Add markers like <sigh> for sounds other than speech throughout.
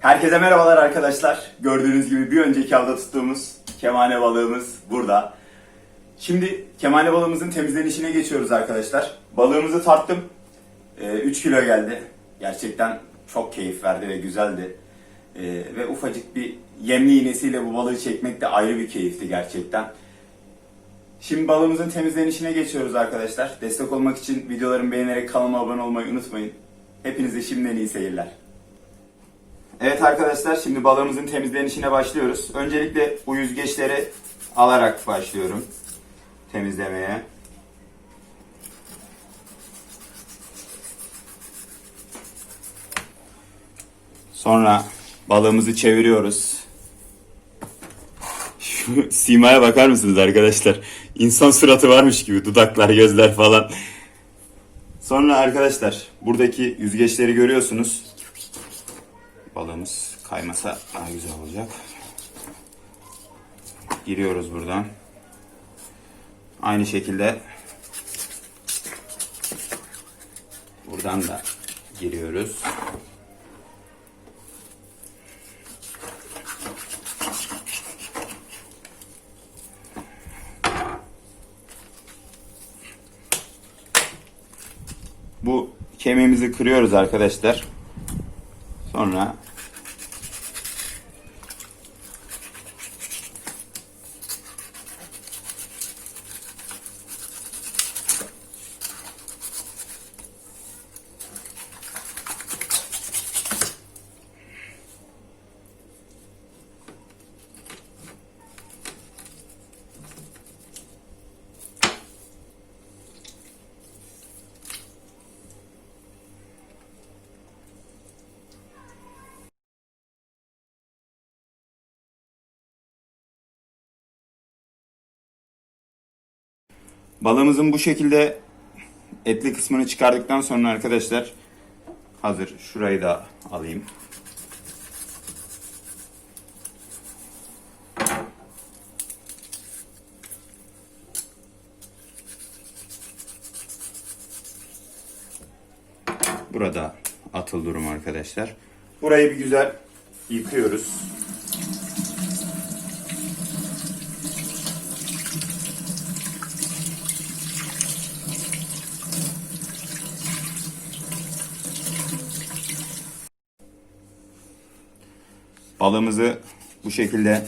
Herkese merhabalar arkadaşlar. Gördüğünüz gibi bir önceki avda tuttuğumuz kemane balığımız burada. Şimdi kemane balığımızın temizlenişine geçiyoruz arkadaşlar. Balığımızı tarttım. 3 kilo geldi. Gerçekten çok keyif verdi ve güzeldi. Ee, ve ufacık bir yemli iğnesiyle bu balığı çekmek de ayrı bir keyifti gerçekten. Şimdi balığımızın temizlenişine geçiyoruz arkadaşlar. Destek olmak için videolarımı beğenerek kanalıma abone olmayı unutmayın. Hepinize şimdiden iyi seyirler. Evet arkadaşlar şimdi balığımızın temizlenişine başlıyoruz. Öncelikle bu yüzgeçleri alarak başlıyorum temizlemeye. Sonra balığımızı çeviriyoruz. Şu simaya bakar mısınız arkadaşlar? İnsan suratı varmış gibi dudaklar, gözler falan. Sonra arkadaşlar buradaki yüzgeçleri görüyorsunuz. Balığımız kaymasa daha güzel olacak. Giriyoruz buradan. Aynı şekilde buradan da giriyoruz. Bu kemiğimizi kırıyoruz arkadaşlar. Sonra balığımızın bu şekilde etli kısmını çıkardıktan sonra arkadaşlar hazır şurayı da alayım. Burada atıl durum arkadaşlar. Burayı bir güzel yıkıyoruz. Balığımızı bu şekilde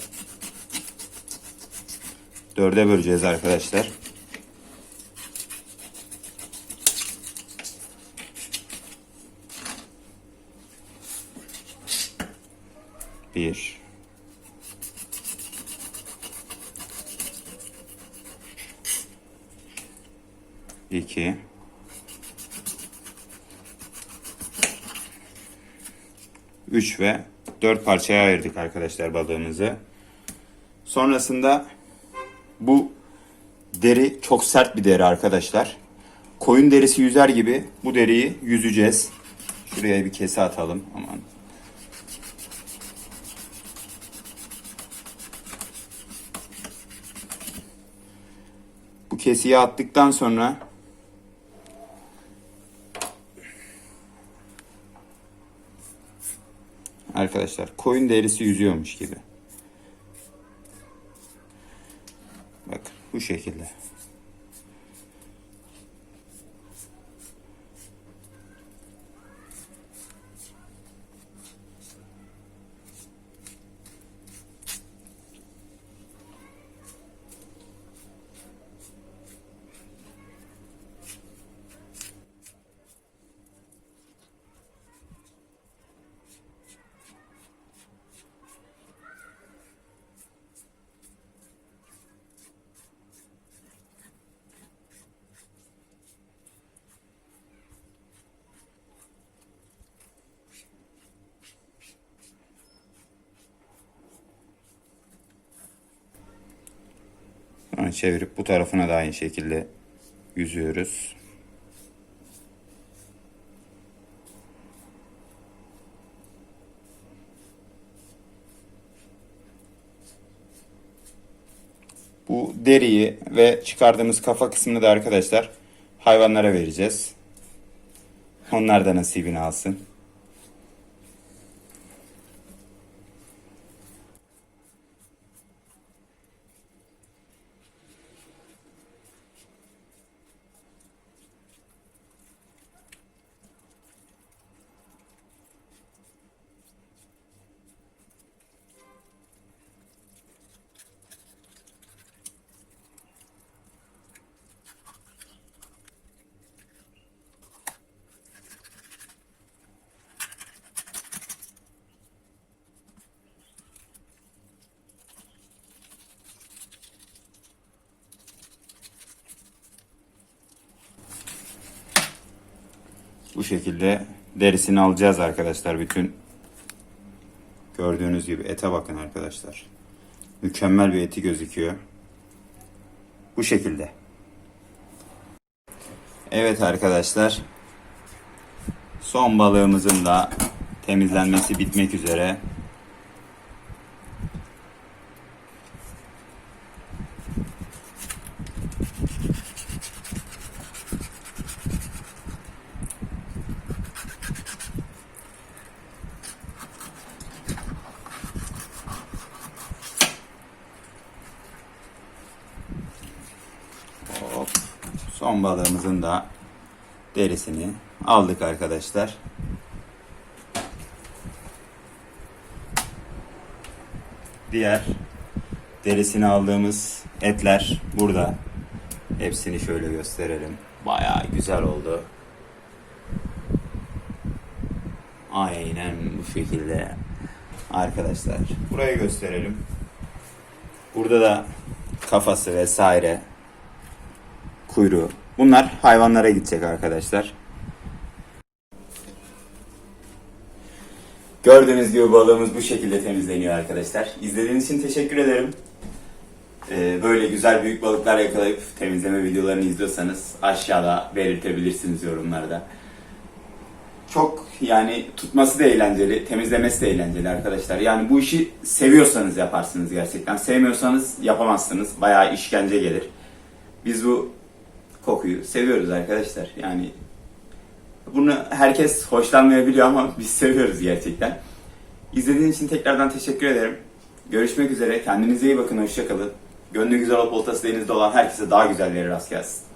dörde böleceğiz arkadaşlar. Bir. İki. Üç ve dört parçaya ayırdık arkadaşlar balığımızı. Sonrasında bu deri çok sert bir deri arkadaşlar. Koyun derisi yüzer gibi bu deriyi yüzeceğiz. Şuraya bir kese atalım. Aman Bu kesiyi attıktan sonra arkadaşlar koyun derisi yüzüyormuş gibi. Bak bu şekilde. Çevirip bu tarafına da aynı şekilde yüzüyoruz. Bu deriyi ve çıkardığımız kafa kısmını da arkadaşlar hayvanlara vereceğiz. Onlar da nasibini alsın. Bu şekilde derisini alacağız arkadaşlar bütün. Gördüğünüz gibi ete bakın arkadaşlar. Mükemmel bir eti gözüküyor. Bu şekilde. Evet arkadaşlar. Son balığımızın da temizlenmesi bitmek üzere. Son balığımızın da derisini aldık arkadaşlar. Diğer derisini aldığımız etler burada. Hepsini şöyle gösterelim. Bayağı güzel oldu. Aynen bu şekilde. Arkadaşlar burayı gösterelim. Burada da kafası vesaire kuyruğu. Bunlar hayvanlara gidecek arkadaşlar. Gördüğünüz gibi balığımız bu şekilde temizleniyor arkadaşlar. İzlediğiniz için teşekkür ederim. Ee, böyle güzel büyük balıklar yakalayıp temizleme videolarını izliyorsanız aşağıda belirtebilirsiniz yorumlarda. Çok yani tutması da eğlenceli, temizlemesi de eğlenceli arkadaşlar. Yani bu işi seviyorsanız yaparsınız gerçekten. Sevmiyorsanız yapamazsınız. Bayağı işkence gelir. Biz bu kokuyu seviyoruz arkadaşlar. Yani bunu herkes hoşlanmayabiliyor ama <laughs> biz seviyoruz gerçekten. İzlediğiniz için tekrardan teşekkür ederim. Görüşmek üzere. Kendinize iyi bakın. Hoşçakalın. Gönlü güzel olup oltası denizde olan herkese daha güzelleri rast gelsin.